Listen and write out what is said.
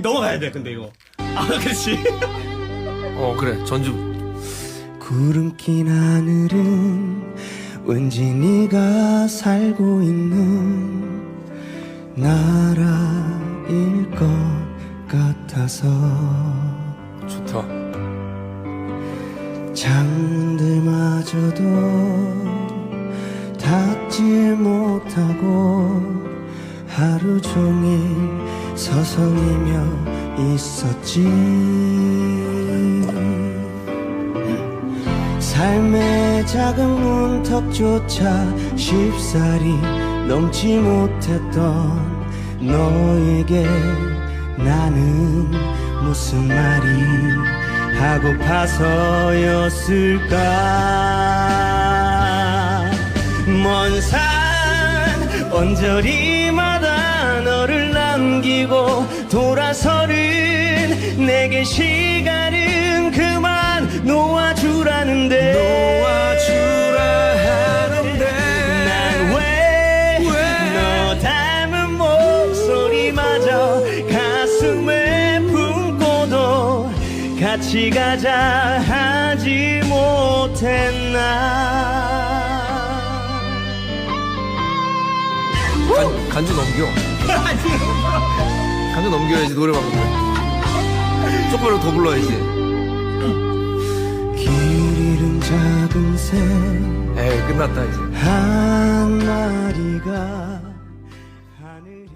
넘어가야 돼 근데 이거. 아 그렇지. 어 그래. 전주. 구름 낀 하늘은 왠지 네가 살고 있는 나라일 것 같아서. 좋다. 창들마저도 닫지 못하고 하루 종일 서성이며 있었지. 삶의 작은 문턱조차 쉽사리 넘지 못했던 너에게 나는 무슨 말이 하고파서였을까? 먼 산 언저리마다 남기고 돌아서는 내게 시간은 그만 놓아주라는데. 놓아주라 하는데. 난왜너 닮은 목소리마저 가슴에 품고도 같이 가자 하지 못했나. 간, 간주 넘겨 한주 넘겨야지 노래 바꾸고 조금이라도 더 불러야지. 에이 끝났다 이제. 한 마리가 하늘에